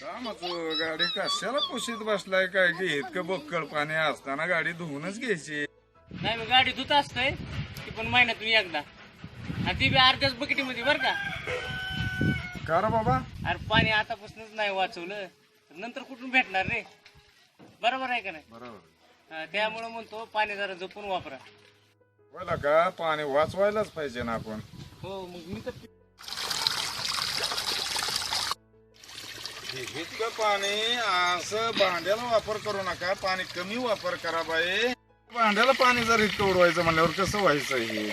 कामाचं गाडी कशाला पुशीत बसलाय काय की इतकं बक्कळ पाणी असताना गाडी धुवूनच घ्यायची. नाही मी गाडी धुत असतोय ती पण महिन्यातून एकदा. आणि ती बी अर्ध्याच बकेटीमध्ये बरं का? का रे बाबा? अरे पाणी आतापासूनच नाही वाचवलं. तर नंतर कुठून भेटणार रे? बरोबर आहे का नाही? बरोबर. हा, त्यामुळं म्हणतो पाणी जरा जपून वापरा. बोला का पाणी वाचवायलाच पाहिजे ना आपण. हो मग मी तर इतकं पाणी असं भांड्याला वापर करू नका. पाणी कमी वापर करा बाई. भांड्याला पाणी जर इतकं उडवायचं म्हणल्यावर कसं व्हायचं हे?